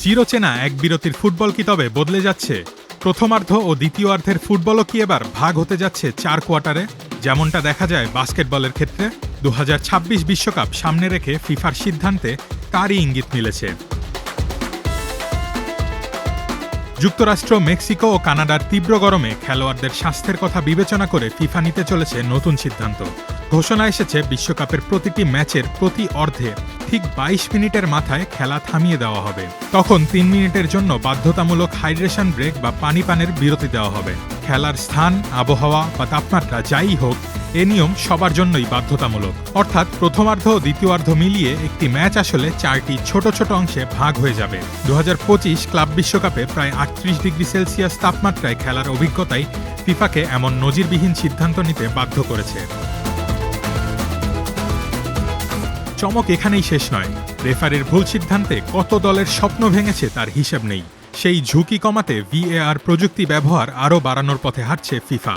চিরচেনা এক বিরতির ফুটবল কি তবে বদলে যাচ্ছে? প্রথমার্ধ ও দ্বিতীয়ার্ধের ফুটবলও কি এবার ভাগ হতে যাচ্ছে চার কোয়ার্টারে? যেমনটা দেখা যায় বাস্কেটবলের ক্ষেত্রে দু বিশ্বকাপ সামনে রেখে ফিফার সিদ্ধান্তে তারই ইঙ্গিত মিলেছে। যুক্তরাষ্ট্র, মেক্সিকো ও কানাডার তীব্র গরমে খেলোয়াড়দের স্বাস্থ্যের কথা বিবেচনা করে ফিফা নিতে চলেছে নতুন সিদ্ধান্ত। ঘোষণা এসেছে বিশ্বকাপের প্রতিটি ম্যাচের প্রতি অর্ধে। ঠিক বাইশ মিনিটের মাথায় খেলা থামিয়ে দেওয়া হবে। তখন তিন মিনিটের জন্য বাধ্যতামূলক হাইড্রেশন ব্রেক বা পানি পানের বিরতি দেওয়া হবে। খেলার স্থান, আবহাওয়া বা তাপমাত্রা যাই হোক, এ নিয়ম সবার জন্যই বাধ্যতামূলক। অর্থাৎ প্রথমার্ধ ও দ্বিতীয়ার্ধ মিলিয়ে একটি ম্যাচ আসলে চারটি ছোট ছোট অংশে ভাগ হয়ে যাবে। দু হাজার পঁচিশ ক্লাব বিশ্বকাপে প্রায় আটত্রিশ ডিগ্রি সেলসিয়াস তাপমাত্রায় খেলার অভিজ্ঞতাই ফিফাকে এমন নজিরবিহীন সিদ্ধান্ত নিতে বাধ্য করেছে। চমক এখানেই শেষ নয়। রেফারির ভুল সিদ্ধান্তে কত দলের স্বপ্ন ভেঙেছে তার হিসেব নেই। সেই ঝুঁকি কমাতে ভিএআর প্রযুক্তি ব্যবহার আরও বাড়ানোর পথে হাঁটছে ফিফা।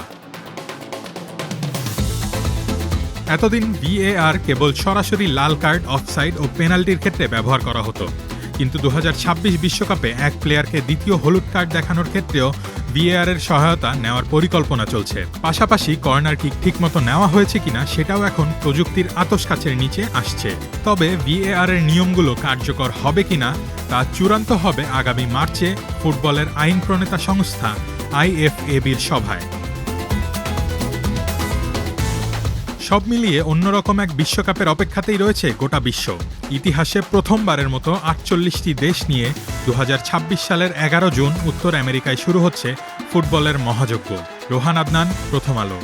এতদিন ভিএআর কেবল সরাসরি লাল কার্ড, অফসাইড ও পেনাল্টির ক্ষেত্রে ব্যবহার করা হতো। কিন্তু দু বিশ্বকাপে এক প্লেয়ারকে দ্বিতীয় হলুদ কার্ড দেখানোর ক্ষেত্রেও ভিএআর এর সহায়তা নেওয়ার পরিকল্পনা চলছে। পাশাপাশি কর্নার কিক ঠিকমতো নেওয়া হয়েছে কিনা সেটাও এখন প্রযুক্তির আতসকাছের নিচে আসছে। তবে ভিএআর এর নিয়মগুলো কার্যকর হবে কিনা তা চূড়ান্ত হবে আগামী মার্চে ফুটবলের আইন প্রণেতা সংস্থা আইএফএবির সভায়। সব মিলিয়ে অন্যরকম এক বিশ্বকাপের অপেক্ষাতেই রয়েছে গোটা বিশ্ব। ইতিহাসে প্রথমবারের মতো আটচল্লিশটি দেশ নিয়ে দু হাজার ছাব্বিশ সালের এগারো জুন উত্তর আমেরিকায় শুরু হচ্ছে ফুটবলের মহাযজ্ঞ। রোহান আদনান, প্রথম আলো।